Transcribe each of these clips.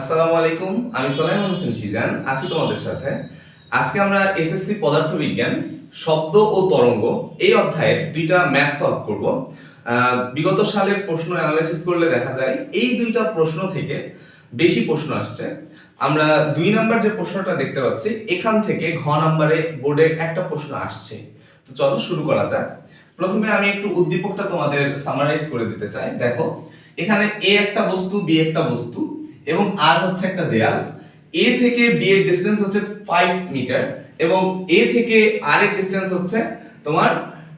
আসসালামু আলাইকুম, আমি সোলাইমান হোসেন সিজান আছি তোমাদের সাথে। আজকে আমরা এসএসসি পদার্থবিজ্ঞান, শব্দ ও তরঙ্গ এই অধ্যায়ে দুইটা ম্যাথ সলভ করব। বিগত সালের প্রশ্ন অ্যানালাইসিস করলে দেখা যায় এই দুইটা প্রশ্ন থেকে বেশি প্রশ্ন আসছে। আমরা দুই নাম্বার যে প্রশ্নটা দেখতে পাচ্ছি, এখান থেকে ঘ নাম্বারে বোর্ডে একটা প্রশ্ন আসছে। তো চলো শুরু করা যাক। প্রথমে আমি একটু উদ্দীপকটা তোমাদের সামারাইজ করে দিতে চাই। দেখো, এখানে এ একটা বস্তু, বি একটা বস্তু। এবং আর হচ্ছে একটা দেয়াল। এ থেকে বি এর ডিসটেন্স হচ্ছে 5 মিটার এবং এ থেকে আর এর ডিসটেন্স হচ্ছে তোমার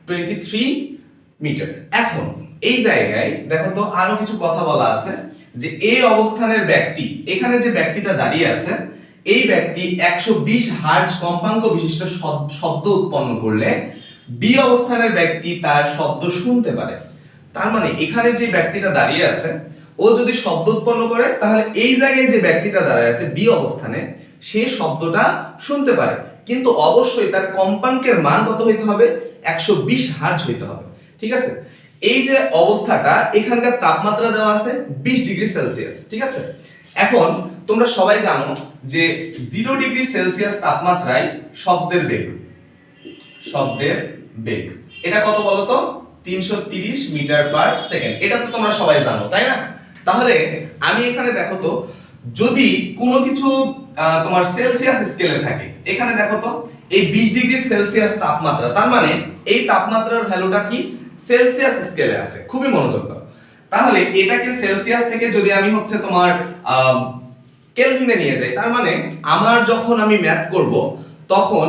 23 মিটার এখন, এই জায়গায় দেখো তো আরও কিছু কথা বলা আছে যে এ অবস্থানের ব্যক্তি, এখানে যে ব্যক্তিটা দাঁড়িয়ে আছে, এই ব্যক্তি 120 হার্জ কম্পাঙ্ক বিশিষ্ট শব- শব্দ উৎপন্ন করলে বি অবস্থানের ব্যক্তি তার শব্দ শুনতে পারে। তার মানে এখানে যে ব্যক্তিটা দাঁড়িয়ে আছে ও যদি শব্দ উৎপন্ন করে, তাহলে এই জায়গায় যে ব্যক্তিটা দাঁড়ায় আছে, বি অবস্থানে, সে শব্দটা শুনতে পারে। কিন্তু অবশ্যই তার কম্পাঙ্কের মান কত হইতে হবে? একশো বিশ হার্জ হইতে হবে। ঠিক আছে? এই যে অবস্থাটা, এখানকার তাপমাত্রা দেওয়া আছে বিশ ডিগ্রি সেলসিয়াস। ঠিক আছে? এখন তোমরা সবাই জানো যে জিরো ডিগ্রি সেলসিয়াস তাপমাত্রায় শব্দের বেগ। শব্দের বেগ। এটা কত বলতো? তিনশো তিরিশ মিটার পার সেকেন্ড। এটা তো তোমরা সবাই জানো, তাই না? তাহলে আমি এখানে দেখো তো, যদি কোনো কিছু তোমার সেলসিয়াস স্কেলে থাকে, এখানে দেখো তো, এই বিশ ডিগ্রি সেলসিয়াস তাপমাত্রা, তার মানে এই তাপমাত্রার ভ্যালুটা কি? সেলসিয়াস স্কেলে আছে, খুবই মনোযোগ দাও। তাহলে এটাকে সেলসিয়াস থেকে যদি আমি হচ্ছে তোমার কেলভিনে নিয়ে যাই, তার মানে আমার যখন আমি ম্যাথ করব, তখন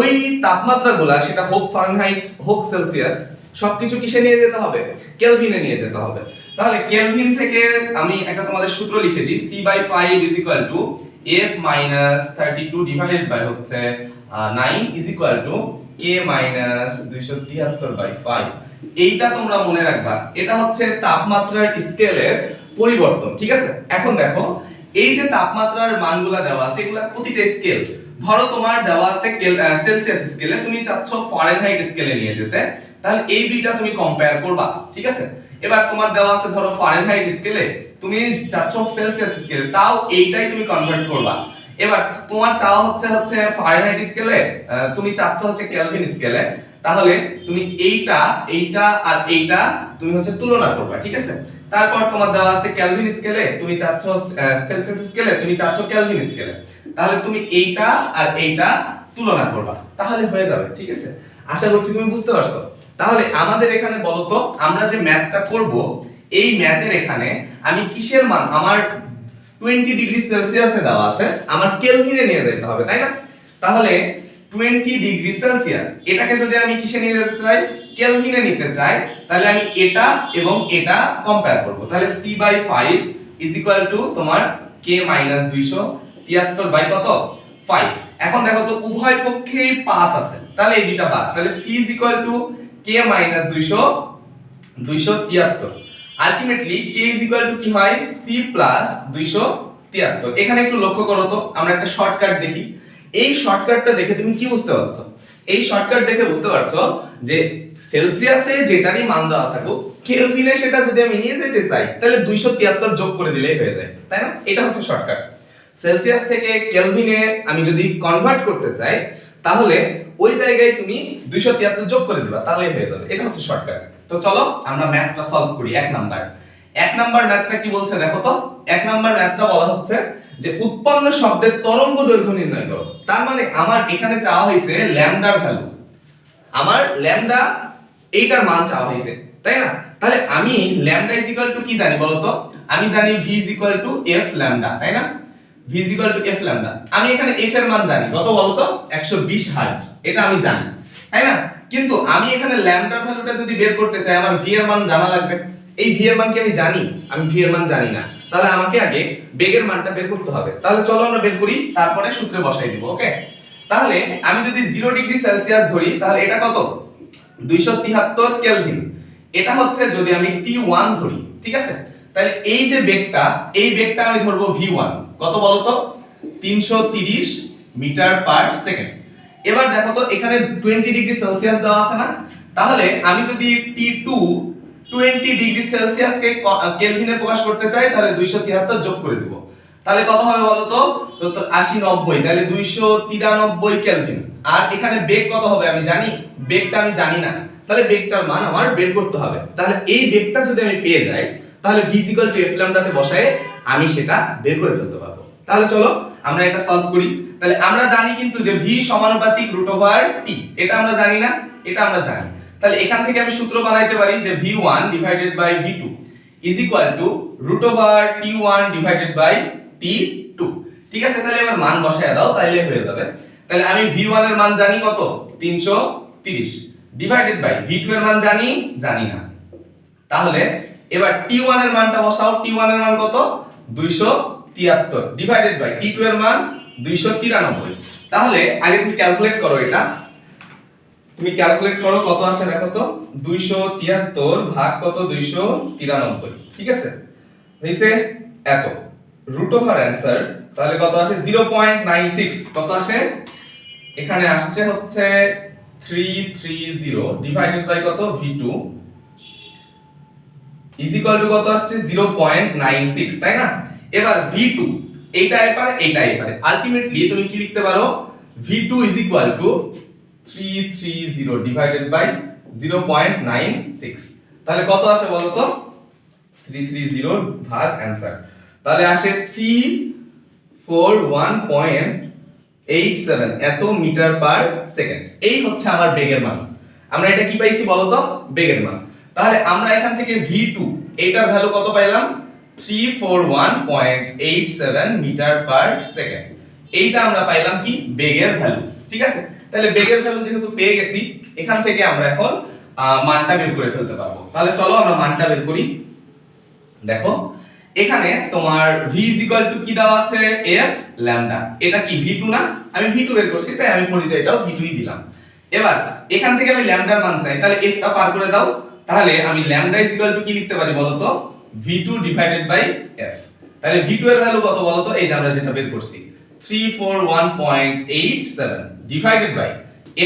ওই তাপমাত্রাগুলা, সেটা হোক ফারেনহাইট হোক সেলসিয়াস সবকিছু কিসে নিয়ে যেতে হবে? কেলভিনে নিয়ে যেতে হবে। তাহলে কেলভিন থেকে আমি একটা তোমাদের সূত্র লিখে দিই C by five is equal to F minus thirty two divided by হচ্ছে nine is equal to K minus দুইশো তিয়াত্তর বাই ফাইভ এইটা তোমরা মনে রাখবা, এটা হচ্ছে তাপমাত্রার স্কেলের পরিবর্তন, ঠিক আছে? এখন দেখো, এই যে তাপমাত্রার মানগুলা দেওয়া আছে, এগুলা প্রতিটা স্কেল ধরো তোমার দেওয়া আছে সেলসিয়াস স্কেলে তুমি চাচ্ছ ফারেনহাইট স্কেলে নিয়ে যেতে, তাহলে এই দুইটা তুমি কম্পেয়ার করবা, ঠিক আছে? এবার তোমার দেওয়া আছে ধরো ফারেনহাইট স্কেলে তুমি চাচ্ছ সেলসিয়াস স্কেলে তাও এইটাই তুমি কনভার্ট করবা। এবার তোমার চাওয়া হচ্ছে হচ্ছে ফারেনহাইট স্কেলে তুমি চাচ্ছ হচ্ছে কেলভিন স্কেলে তাহলে তুমি এইটা এইটা আর এইটা তুমি হচ্ছে তুলনা করবা, ঠিক আছে? তারপর তোমার দেওয়া আছে কেলভিন স্কেলে তুমি চাচ্ছ সেলসিয়াস স্কেলে তুমি চাচ্ছ কেলভিন স্কেলে তাহলে তুমি এইটা আর এইটা তুলনা করবা, তাহলে হয়ে যাবে, ঠিক আছে? আশা করছি তুমি বুঝতে পারছ। তাহলে আমাদের এখানে বলো তো, আমরা যে ম্যাথটা করব, এই ম্যাথের এখানে আমি কিসের মান, আমার 20 ডিগ্রি সেলসিয়াসে দেওয়া আছে, আমার কেলভিনে নিয়ে যেতে হবে, তাই না? তাহলে 20 ডিগ্রি সেলসিয়াস এটাকে যদি আমি কিসে নিয়ে যেতে চাই? কেলভিনে নিতে চাই, তাহলে আমি এটা এবং এটা কম্পেয়ার করব। তাহলে c by 5 is equal to তোমার k মাইনাস 273 বাই কত? 5 এখন দেখো তো উভয় পক্ষেই 5 আছে। তাহলে এই দুইটা বাদ। তাহলে c is equal to k minus 200 273 ultimately k is equal to কি হয়? C প্লাস 273 এখানে একটু লক্ষ্য করো তো, আমরা একটা শর্টকাট দেখি। এই শর্টকাটটা দেখে তুমি কি বুঝতে পারছ? এই শর্টকাট দেখে বুঝতে পারছ যে সেলসিয়াসে যেটারই মান দেওয়া থাকুক কেলভিনে সেটা যদি আমি নিয়ে যেতে চাই, তাহলে 273 যোগ করে দিলেই হয়ে যায়, তাই না? এটা হচ্ছে শর্টকাট সেলসিয়াস থেকে কেলভিনে আমি যদি কনভার্ট করতে চাই, তাহলে ওই জায়গায় তুমি 273 যোগ করে দিবা, তাহলেই হয়ে যাবে। এটা হচ্ছে শর্টকাট তো চলো আমরা ম্যাথটা সলভ করি, এক নাম্বার এক নাম্বার ম্যাথটা কি বলছে দেখো তো? এক নাম্বার ম্যাথটা বলা হচ্ছে যে উৎপন্ন শব্দের তরঙ্গ দৈর্ঘ্য নির্ণয় করো। তার মানে আমার এখানে চাওয়া হয়েছে ল্যামডার ভ্যালু। আমার ল্যামডা এইটার মান চাওয়া হয়েছে, তাই না? তাহলে আমি ল্যামডা ইজ ইকুয়াল টু কি জানি বলতো আমি জানি V is equal to F lambda, তাই না? V is equal to F lambda. আমি এখানে এফ এর মান জানি, কত বলতো 120 হার্টজ এটা আমি জানি, তাই না? কিন্তু আমি এখানে ল্যামডার ভ্যালুটা যদি বের করতে চাই, আমার ভি এর মান জানা লাগবে। এই ভি এর মান কি আমি জানি, আমি ভি এর মান জানি না। তাহলে আমাকে আগে বেগের মানটা বের করতে হবে। তাহলে চলো আমরা বের করি, তারপরে সূত্রে বসাই দিব ওকে তাহলে আমি যদি 0 ডিগ্রি সেলসিয়াস ধরি, তাহলে এটা কত? 273 কেলভিন এটা হচ্ছে যদি আমি T1 ধরি, ঠিক আছে? তাহলে এই যে বেগটা, এই বেগটা আমি ধরবো V1 কত বলো তো? 330 মিটার পার সেকেন্ড। এবার দেখো তো, এখানে 20 ডিগ্রি সেলসিয়াস দেওয়া আছে না? তাহলে আমি যদি T2 20 ডিগ্রি সেলসিয়াসকে কেলভিনে প্রকাশ করতে চাই, তাহলে 273 যোগ করে দিব। তাহলে কত হবে বলো তো তো আশি, নব্বই, তাহলে দুইশো তিরানব্বই কেলভিন। আর এখানে বেগ কত হবে আমি জানি? বেগটা আমি জানি না। তাহলে বেগটার মান আমার বের করতে হবে। তাহলে এই বেগটা যদি আমি পেয়ে যাই, তাহলে v টু এফ ল্যামডাতে বসায় আমি সেটা বের করে ফেলতে পারব। তাহলে চলো আমরা এটা সলভ করি। তাহলে আমরা জানি কিন্তু যে v সমানুপাতিক t এটা আমরা জানি না, এটা আমরা জানি। তাহলে এখান থেকে আমি সূত্র বানাইতে পারি যে v1 divided by v2 is equal to root over t1 divided by t2 ঠিক আছে? তাহলে এবার মান বসায় দাও, তাইলে হয়ে যাবে। তাহলে আমি v1 এর মান জানি কত? 330 ডিভাইডেড বাই v2 এর মান জানি? জানি না। তাহলে এবার t1 এর মানটা বসাও। T1 এর মান কত? 273 ডিভাইডেড বাই t2 এর মান 293 তাহলে আগে তুমি ক্যালকুলেট করো এটা। তুমি ক্যালকুলেট করো কত আসে দেখো তো? 273 ভাগ কত? 293 ঠিক আছে? হইছে এত। রুট ওভার অ্যানসার তাহলে কত আসে? 0.96 কত আসে? এখানে আসছে হচ্ছে 330 ডিভাইডেড বাই কত? V2 ইজ ইকুয়াল টু কত আসছে? 0.96 তাই না? এবার v2 এইটা এপারে এইটা এপারে আলটিমেটলি তুমি কি লিখতে পারো? V2 is equal to 330 divided by 0.96 তাহলে কত আসে বলো তো 330 ভাগ অ্যানসার তাহলে আসে 341.87 এত মিটার পার সেকেন্ড। এই হচ্ছে আমার বেগের মান। আমরা এটা কি পাইছি বলো তো বেগের মান। তাহলে আমরা এখান থেকে v2 এইটার ভ্যালু কত পাইলাম? 341.87 মিটার পার সেকেন্ড। এইটা আমরা পাইলাম কি? বেগের ভ্যালু ঠিক আছে? তাহলে বেগের ভ্যালু যেহেতু পেয়ে গেছি, এখান থেকে আমরা এখন মানটা বের করে ফেলতে পারব। তাহলে চলো আমরা মানটা বের করি। দেখো, এখানে তোমার v to কি দেওয়া আছে? f ল্যামডা এটা কি v2 না? আমি v2 বের করছি, তাই আমি পরিচয়টাও v2 ই দিলাম। এবার, এখান থেকে আমি ল্যামডার মান চাই, তাহলে f টা পার করে দাও। তাহলে আমি ল্যামডা is equal to কি লিখতে পারি বলো তো v2 ডিভাইডেড বাই f তাহলে v2 এর ভ্যালু কত বলো তো এই যে আমরা যেটা বের করছি। 341.87 ডিভাইডেড বাই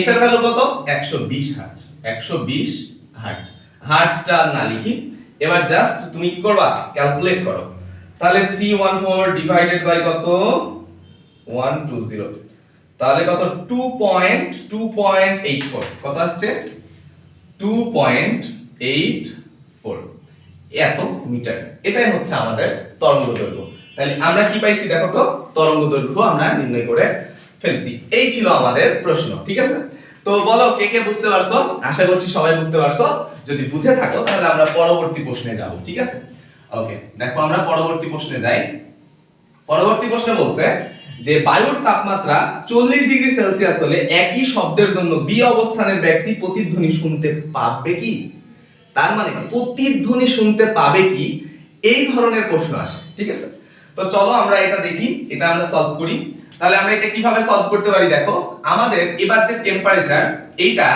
f এর ভ্যালু কত? 120 হার্টজ 120 হার্টজ হার্টজটা না লিখি। এবার জাস্ট তুমি কি করবা? ক্যালকুলেট করো। তাহলে 314 ডিভাইডেড বাই কত? 120 তাহলে কত? 2.2.84 কত আসছে? 2.84 এত মিটার। এটাই হচ্ছে আমাদের তরঙ্গ দৈর্ঘ্য তাহলে আমরা কি পাইছি দেখো তো? তরঙ্গ দৈর্ঘ্য আমরা নির্ণয় করে ফেলছি। এই ছিল আমাদের প্রশ্ন, ঠিক আছে? তো বলো, কে কে বুঝতে পারছ? আশা করছি সবাই বুঝতে পারছ। যদি বুঝে থাকো, তাহলে আমরা পরবর্তী প্রশ্নে যাব, ঠিক আছে? ওকে দেখো আমরা পরবর্তী প্রশ্নে যাই। পরবর্তী প্রশ্নে বলছে যে, বায়ুর তাপমাত্রা চল্লিশ ডিগ্রি সেলসিয়াস হলে একই শব্দের জন্য বি অবস্থানের ব্যক্তি প্রতিধ্বনি শুনতে পাবে কি? তার মানে প্রতিধ্বনি শুনতে পাবে কি? এই ধরনের প্রশ্ন আসে, ঠিক আছে? তো চলো আমরা এটা দেখি, এটা আমরা সলভ করি। তাহলে আমরা এটা কীভাবে সলভ করতে পারি দেখো? আমাদের এবার যে টেম্পারেচার এইটা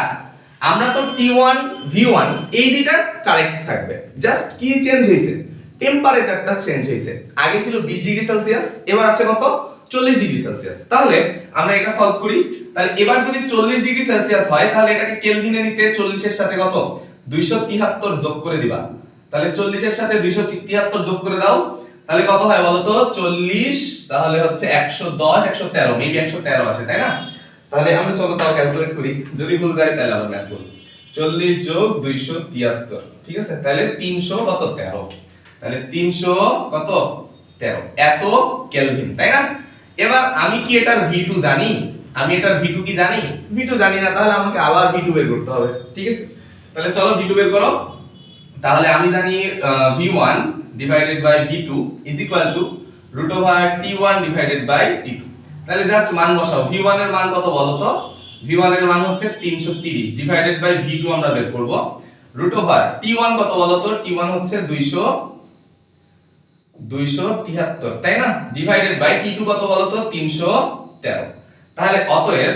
আমরা তো T1 V1 এই দুইটা কারেক্ট থাকবে। জাস্ট কি চেঞ্জ হয়েছে? টেম্পারেচারটা চেঞ্জ হয়েছে। আগে ছিল 20 ডিগ্রি সেলসিয়াস, এবার আছে কত? 40 ডিগ্রি সেলসিয়াস। তাহলে আমরা এটা সলভ করি। তাহলে এবার যদি 40 ডিগ্রি সেলসিয়াস হয়, তাহলে এটাকে কেলভিনে নিতে 40 এর সাথে কত? 273 যোগ করে দিবা। তাহলে 40 এর সাথে 273 যোগ করে দাও। তাহলে কত হয় বলো তো? 40 তাহলে হচ্ছে 110 113 মেবি 113 আসে, তাই না? তাহলে আমরা চলো তাও ক্যালকুলেট করি। যদি ভুল যায় তাহলে আবার ম্যাথ করব। 40 যোগ 273 ঠিক আছে? তাহলে 300 কত? 13 তাহলে 300 কত? 13 এত কেলভিন, তাই না? এবার আমি কি এটার V2 জানি? আমি এটার V2 কি জানি? V2 জানি না, তাহলে আমাকে আবার V2 বের করতে হবে, ঠিক আছে? তাহলে চলো V2 বের করো। তাহলে আমি জানি ah, V1 divided by V2 is equal to root over T1 divided by T2 তাহলে জাস্ট মান বসাও। V1 এর মান কত বলো তো? V1 এর মান হচ্ছে 330 ডিভাইডেড বাই V2 আমরা বের করব। রুট ওভার T1 কত বলো তো? T1 হচ্ছে 200 273 তাই না? ডিভাইডেড বাই T2 কত বলো তো? 313 তাহলে অতএব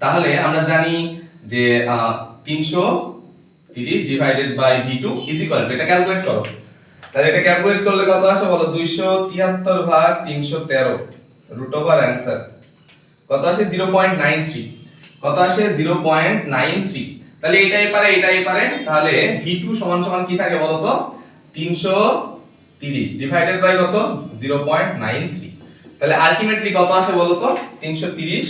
তাহলে আমরা জানি যে ah, 330 divided by V2 is equal to এটা ক্যালকুলেট করো। তাহলে এটা ক্যালকুলেট করলে কত আসে বলো? 273 ভাগ 313 রুট ওভার অ্যানসার কত আসে? 0.93 কত আসে? 0.93 তাহলে এটাই পারে এটাই পারে। তাহলে V2 সমান সমান কি থাকে বলো তো? 300 তিরিশ। ডিভাইডেড বাই কত? জিরো পয়েন্ট নাইন থ্রি তাহলে আলটিমেটলি কত আসে বলো তো? তিনশো তিরিশ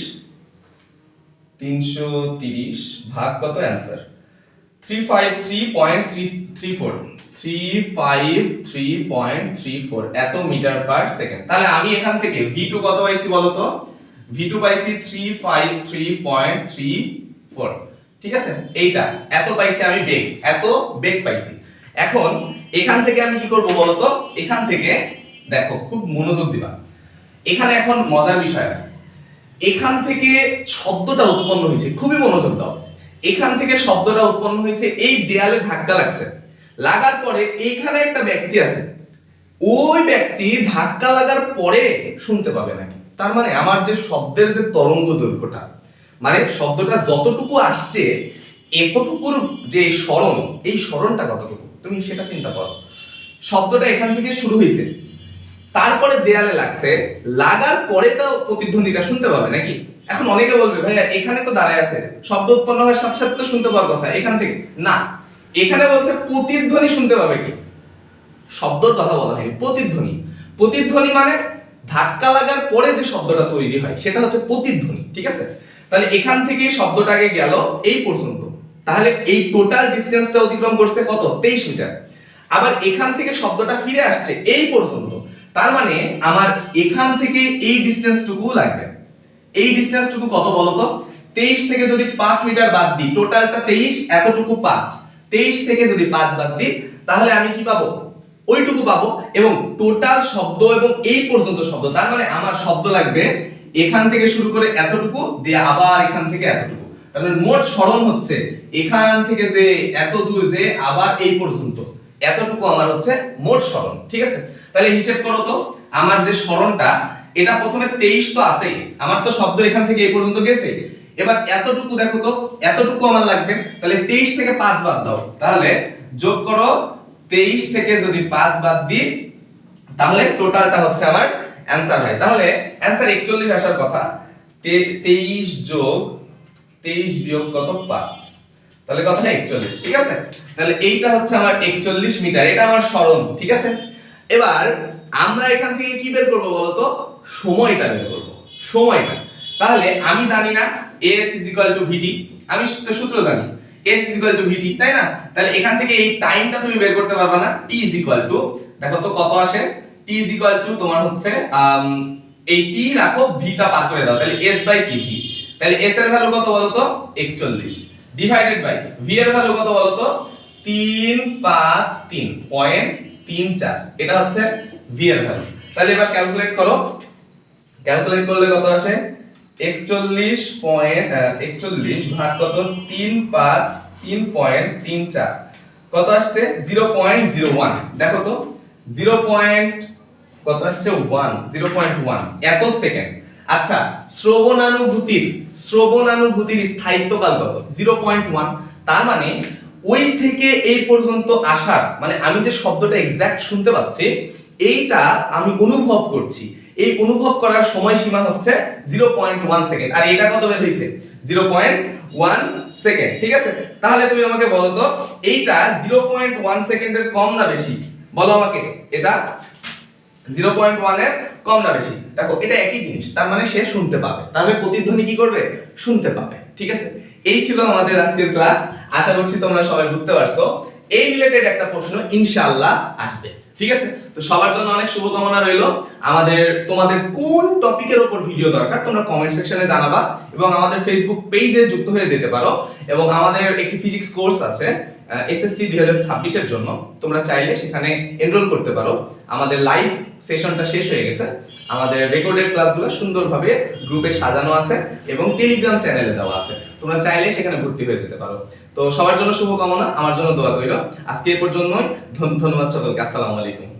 তিনশো তিরিশ ভাগ কত answer? Three five three point three three four three five three point three four এত মিটার পার সেকেন্ড। তাহলে আমি এখান থেকে ভি টু কত পাইছি বলো তো ভি টু পাইছি three five three point three four ঠিক আছে? এইটা, এত পাইছি আমি বেগ, এত বেগ পাইছি। এখন এখান থেকে আমি কি করব বলো তো এখান থেকে, দেখো, খুব মনোযোগ দিবা। এখানে এখন মজার বিষয় আছে। এখান থেকে শব্দটা উৎপন্ন হয়েছে, খুবই মনোযোগ দাও এখান থেকে শব্দটা উৎপন্ন হয়েছে, এই দেয়ালে ধাক্কা লাগছে। লাগার পরে এইখানে একটা ব্যক্তি আছে। ওই ব্যক্তি ধাক্কা লাগার পরে শুনতে পাবে নাকি। তার মানে আমার যে শব্দের যে তরঙ্গ দৈর্ঘ্যটা মানে শব্দটা যতটুকু আসছে, এতটুকুর যে স্মরণ, এই স্মরণটা কতটুকু? তুমি সেটা চিন্তা করো। শব্দটা এখান থেকে শুরু হয়েছে। তারপরে দেয়ালে লাগছে। লাগার পরে তো প্রতিধ্বনিটা শুনতে পাবে, নাকি? এখন অনেকে বলবে, ভাইয়া, এখানে তো দাঁড়ায় আছে। শব্দ উৎপন্ন হওয়ার সাথে সাথে তো শুনতে পাওয়ার কথা, এখান থেকে। না, এখানে বলছে প্রতিধ্বনি শুনতে পাবে কি? শব্দর কথা বলা হয়নি, প্রতিধ্বনি। প্রতিধ্বনি মানে ধাক্কা লাগার পরে যে শব্দটা তৈরি হয়, সেটা হচ্ছে প্রতিধ্বনি, ঠিক আছে? তাহলে এখান থেকে শব্দটাকে গেল এই পর্যন্ত। তাহলে এই টোটাল ডিসটেন্সটা অতিক্রম করছে কত? তেইশ মিটার। আবার এখান থেকে শব্দটা ফিরে আসছে এই পর্যন্ত। তার মানে আমার এখান থেকে এই ডিসটেন্সটুকু লাগবে। এই ডিসটেন্সটুকু কত বলতো তেইশ থেকে যদি পাঁচ মিটার বাদ দিই টোটালটা তেইশ, এতটুকু পাঁচ। তেইশ থেকে যদি পাঁচ বাদ দিই, তাহলে আমি কি পাবো? ওইটুকু পাবো এবং টোটাল শব্দ এবং এই পর্যন্ত শব্দ, তার মানে আমার শব্দ লাগবে এখান থেকে শুরু করে এতটুকু, দিয়ে আবার এখান থেকে এতটুকু। তার মানে মোট স্মরণ হচ্ছে এখান থেকে যে এত দূর যে আবার এই পর্যন্ত। এতটুকু আমার হচ্ছে মোট স্মরণ, ঠিক আছে? তাহলে হিসেব করো তো, আমার যে স্মরণটা, এটা প্রথমে তেইশ তো আছেই। আমার তো শব্দ এখান থেকে এই পর্যন্ত গেছে। এবার এতটুকু দেখো তো, এতটুকু আমার লাগবে। তাহলে তেইশ থেকে পাঁচ বাদ দাও। তাহলে যোগ করো, তেইশ থেকে যদি পাঁচ বাদ দিই, তাহলে টোটালটা হচ্ছে আমার অ্যান্সার হয়। তাহলে অ্যান্সার একচল্লিশ আসার কথা। তেইশ যোগ, তেইশ বিয়োগ কত? পাঁচ। তাহলে কত একচল্লিশ, ঠিক আছে? তাহলে এইটা হচ্ছে আমার একচল্লিশ মিটার। এটা আমার স্মরণ, ঠিক আছে? এবার আমরা এখান থেকে কি বের করব বলতো? সময়টা বের করব। সময়টা। তাহলে আমি জানি না S is equal to VT আমি সূত্র জানি। S is equal to VT তাই না? তাহলে এখান থেকে এই টাইমটা তুমি বের করতে পারবে না। টি ইজ ইকুয়াল টু দেখো তো কত আসে? টি ইজ ইকুয়াল টু তোমার হচ্ছে এই টি রাখো ভিটা পার করে দাও। তাহলে এস বাই টি ভি তাহলে এস এর ভ্যালু কত বলতো? 41 ডিভাইডেড বাই ভি এর ভ্যালু কত বলতো? 3 5 3 পয়েন্ট 3 4 এটা হচ্ছে ভি এর ভ্যালু তাহলে এবার ক্যালকুলেট করো। ক্যালকুলেট করলে কত আসে? 41 পয়েন্ট 41 ভাগ কত? 3 5 3 পয়েন্ট 3 4 কত আসছে? 0.01 দেখো তো 0. পয়েন্ট কত আসছে? 1 0.1 এত সেকেন্ড আচ্ছা শ্রবণানুভূতির শ্রবণানুভূতির স্থায়িত্বকাল কত? 0.1 তার মানে ওই থেকে এই পর্যন্ত আসার মানে আমি যে শব্দটা এক্স্যাক্ট শুনতে পাচ্ছি, এইটা আমি অনুভব করছি। এই অনুভব করার সময় সীমা হচ্ছে 0.1 সেকেন্ড আর এটা কত বের হয়েছে জিরো পয়েন্ট ওয়ান সেকেন্ড ঠিক আছে? তাহলে তুমি আমাকে বলো তো, এইটা 0.1 সেকেন্ডের কম না বেশি? বলো আমাকে, এটা 0.1 এর কম না বেশি? দেখো, এটা একই জিনিস, তার মানে সে শুনতে পাবে। তাহলে প্রতিধ্বনি কি করবে? শুনতে পাবে, ঠিক আছে? এই ছিল আমাদের আজকের ক্লাস আশা করছি তোমরা সবাই বুঝতে পারছ। এই রিলেটেড একটা প্রশ্ন ইনশাআল্লাহ আসবে। ঠিক আছে? তো সবার জন্য অনেক শুভকামনা রইল। আমাদের, তোমাদের কোন টপিকের উপর ভিডিও দরকার, তোমরা কমেন্ট সেকশনে জানাবা এবং আমাদের ফেসবুক পেজে যুক্ত হয়ে যেতে পারো এবং আমাদের একটি ফিজিক্স কোর্স আছে এসএসসি দুই হাজার ছাব্বিশের জন্য। তোমরা চাইলে সেখানে এনরোল করতে পারো। আমাদের লাইভ সেশনটা শেষ হয়ে গেছে। আমাদের রেকর্ডেড ক্লাসগুলো সুন্দরভাবে গ্রুপে সাজানো আছে এবং টেলিগ্রাম চ্যানেলে দেওয়া আছে। তোমরা চাইলে সেখানে ভর্তি হয়ে যেতে পারো। তো সবার জন্য শুভকামনা, আমার জন্য দোয়া করিল আজকে এ পর্যন্তই। ধন- ধন্যবাদ সকলকে। আসসালামু আলাইকুম।